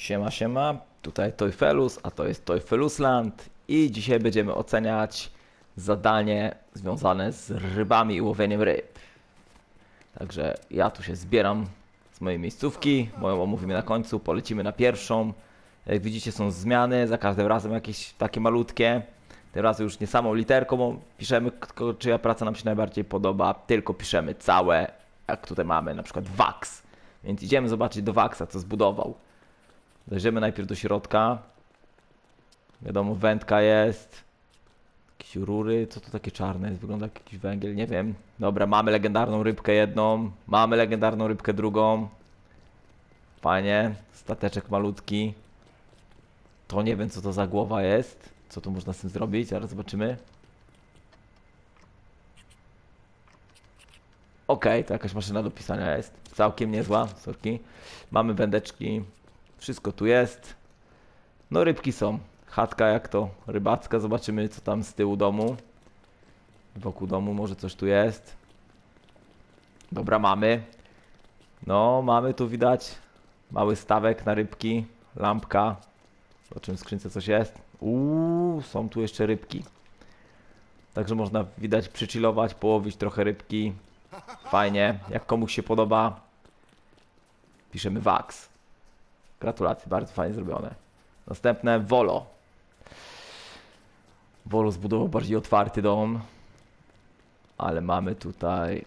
Siema, siema, tutaj Toyfelus, a to jest Toyfelusland i dzisiaj będziemy oceniać zadanie związane z rybami i łowieniem ryb. Także ja tu się zbieram z mojej miejscówki, moją omówimy na końcu, polecimy na pierwszą. Jak widzicie są zmiany, za każdym razem jakieś takie malutkie. Tym razem już nie samą literką piszemy, czyja praca nam się najbardziej podoba, tylko piszemy całe, jak tutaj mamy na przykład Wax. Więc idziemy zobaczyć do Waxa, co zbudował. Zajrzymy najpierw do środka. Wiadomo, wędka jest. Jakieś rury, co to takie czarne jest? Wygląda jak jakiś węgiel, nie wiem. Dobra, mamy legendarną rybkę jedną. Mamy legendarną rybkę drugą. Fajnie. Stateczek malutki. To nie wiem, co to za głowa jest. Co tu można z tym zrobić? Zaraz zobaczymy. Okej, to jakaś maszyna do pisania jest. Całkiem niezła, sorki. Mamy wędeczki. Wszystko tu jest. No rybki są. Chatka jak to rybacka. Zobaczymy co tam z tyłu domu. Wokół domu może coś tu jest. Dobra, mamy. No, mamy tu widać mały stawek na rybki. Lampka. Zobaczymy w skrzynce coś jest. Uuu, są tu jeszcze rybki. Także można widać przychillować, połowić trochę rybki. Fajnie. Jak komuś się podoba, piszemy wax. Gratulacje, bardzo fajnie zrobione. Następne Volo. Volo zbudował bardziej otwarty dom. Ale mamy tutaj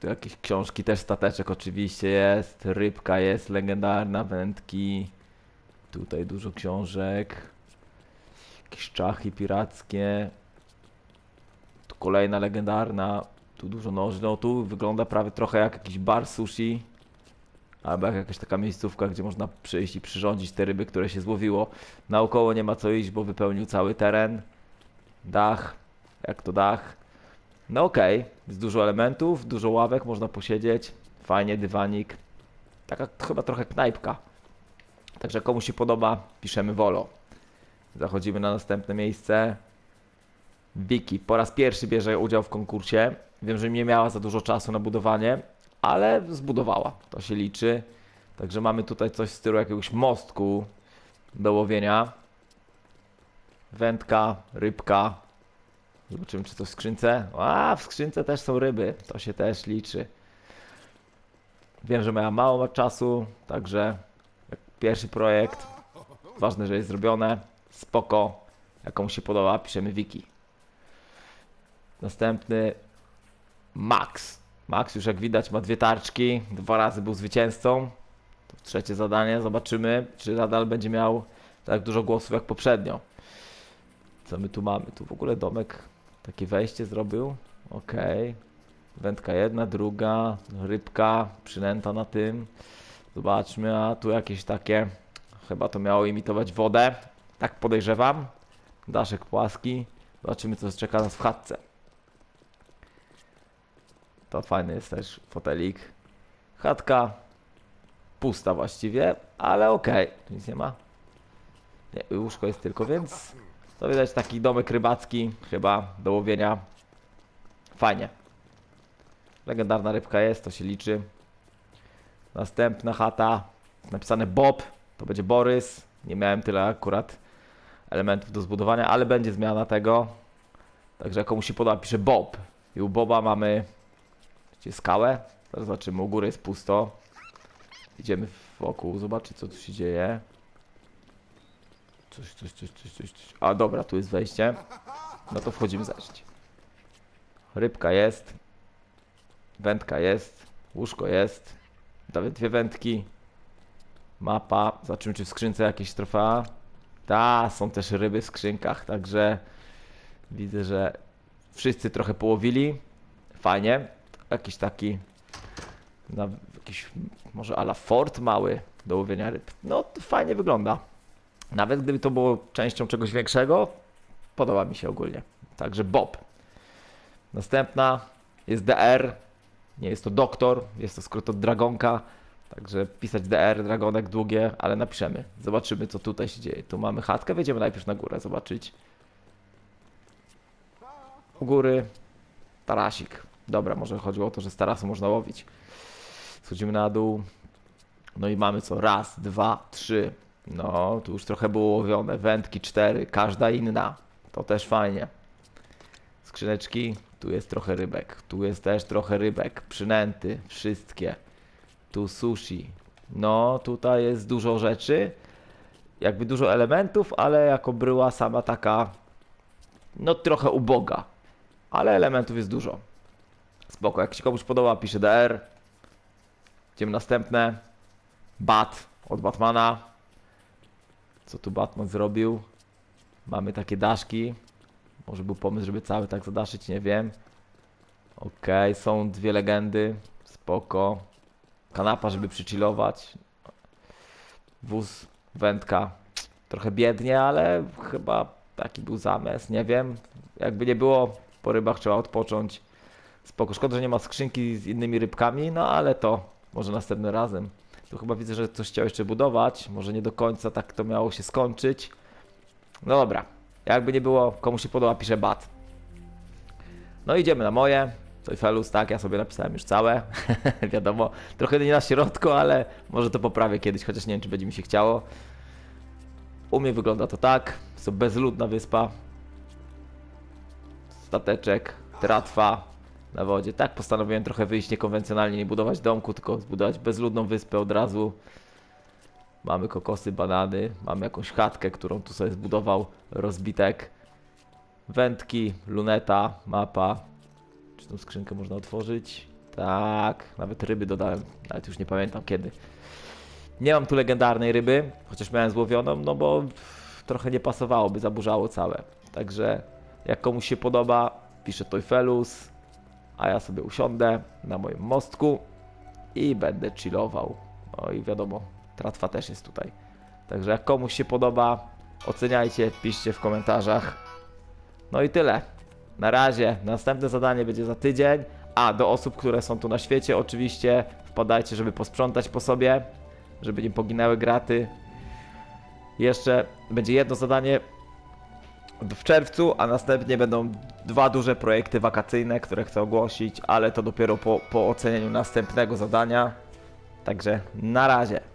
tu jakieś książki, też stateczek oczywiście jest. Rybka jest, legendarna, wędki. Tutaj dużo książek. Jakieś czachy pirackie. Tu kolejna legendarna. Tu dużo noży. No tu wygląda prawie trochę jak jakiś bar sushi. Albo jak jakaś taka miejscówka, gdzie można przyjść i przyrządzić te ryby, które się złowiło. Naokoło nie ma co iść, bo wypełnił cały teren. Dach. Jak to dach? No okej. Jest dużo elementów, dużo ławek, można posiedzieć. Fajnie, dywanik. Taka chyba trochę knajpka. Także komu się podoba, piszemy Volo. Zachodzimy na następne miejsce. Wiki po raz pierwszy bierze udział w konkursie. Wiem, że nie miała za dużo czasu na budowanie, ale zbudowała. To się liczy. Także mamy tutaj coś w stylu jakiegoś mostku do łowienia. Wędka, rybka. Zobaczymy, czy to w skrzynce. A, w skrzynce też są ryby. To się też liczy. Wiem, że miała mało czasu, także pierwszy projekt. Ważne, że jest zrobione. Spoko. Jak komuś się podoba, piszemy wiki. Następny Max. Max już jak widać ma dwie tarczki. Dwa razy był zwycięzcą. To trzecie zadanie. Zobaczymy, czy nadal będzie miał tak dużo głosów jak poprzednio. Co my tu mamy? Tu w ogóle domek takie wejście zrobił. Okej. Wędka jedna, druga, rybka przynęta na tym. Zobaczmy, a tu jakieś takie, chyba to miało imitować wodę. Tak podejrzewam. Daszek płaski. Zobaczymy, co czeka nas w chatce. To fajny jest też fotelik. Chatka pusta właściwie, ale okej. Tu nic nie ma. Nie, łóżko jest tylko, więc to widać taki domek rybacki, chyba do łowienia. Fajnie. Legendarna rybka jest, to się liczy. Następna chata. Napisane Bob. To będzie Borys. Nie miałem tyle akurat elementów do zbudowania, ale będzie zmiana tego. Także jak komuś się podoba, pisze Bob. I u Boba mamy gdzie skałę. Zaraz zobaczymy, u góry jest pusto. Idziemy wokół, zobaczyć co tu się dzieje. Coś, coś, coś, coś, coś, coś. A dobra, tu jest wejście. No to wchodzimy zajść. Rybka jest. Wędka jest. Łóżko jest. Nawet dwie wędki. Mapa. Zobaczymy, czy w skrzynce jakieś trofea. Ta, są też ryby w skrzynkach, także widzę, że wszyscy trochę połowili. Fajnie. Jakiś taki na jakiś może ala fort mały do łowienia ryb. No to fajnie wygląda. Nawet gdyby to było częścią czegoś większego, podoba mi się ogólnie. Także Bob. Następna jest DR. Nie jest to doktor, jest to skrót od Dragonka. Także pisać DR, Dragonek długie, ale napiszemy. Zobaczymy, co tutaj się dzieje. Tu mamy chatkę, wejdziemy najpierw na górę zobaczyć. U góry tarasik. Dobra, może chodziło o to, że z tarasu można łowić. Schodzimy na dół. No i mamy co? Raz, dwa, trzy. No, tu już trochę było łowione. Wędki cztery, każda inna. To też fajnie. Skrzyneczki, tu jest trochę rybek. Tu jest też trochę rybek. Przynęty, wszystkie. Tu sushi. No, tutaj jest dużo rzeczy. Jakby dużo elementów, ale jako bryła sama taka, no trochę uboga. Ale elementów jest dużo. Spoko, jak się komuś podoba, pisze DR. Idziemy następne. Bat od Batmana. Co tu Batman zrobił? Mamy takie daszki. Może był pomysł, żeby cały tak zadaszyć, nie wiem. Okej, są dwie legendy. Spoko. Kanapa, żeby przychillować. Wóz, wędka. Trochę biednie, ale chyba taki był zamysł, nie wiem. Jakby nie było, po rybach trzeba odpocząć. Spoko, szkoda, że nie ma skrzynki z innymi rybkami, no ale to może następnym razem. Tu chyba widzę, że coś chciał jeszcze budować. Może nie do końca tak to miało się skończyć. No dobra, jakby nie było, komu się podoba, pisze bat. No idziemy na moje. Toyfelus, tak, ja sobie napisałem już całe. Wiadomo, trochę nie na środku, ale może to poprawię kiedyś, chociaż nie wiem, czy będzie mi się chciało. U mnie wygląda to tak. Jest to bezludna wyspa. Stateczek, tratwa na wodzie. Tak, postanowiłem trochę wyjść niekonwencjonalnie, nie budować domku, tylko zbudować bezludną wyspę od razu. Mamy kokosy, banany, mamy jakąś chatkę, którą tu sobie zbudował rozbitek. Wędki, luneta, mapa. Czy tą skrzynkę można otworzyć? Tak, nawet ryby dodałem, nawet już nie pamiętam kiedy. Nie mam tu legendarnej ryby, chociaż miałem złowioną, no bo trochę nie pasowałoby, zaburzało całe. Także jak komuś się podoba, piszę Toyfelus, a ja sobie usiądę na moim mostku i będę chillował. No i wiadomo, tratwa też jest tutaj. Także jak komuś się podoba, oceniajcie, piszcie w komentarzach. No i tyle. Na razie, następne zadanie będzie za tydzień. A, do osób, które są tu na świecie, oczywiście wpadajcie, żeby posprzątać po sobie, żeby nie poginęły graty. Jeszcze będzie jedno zadanie w czerwcu, a następnie będą dwa duże projekty wakacyjne, które chcę ogłosić, ale to dopiero po, po ocenieniu następnego zadania. Także na razie.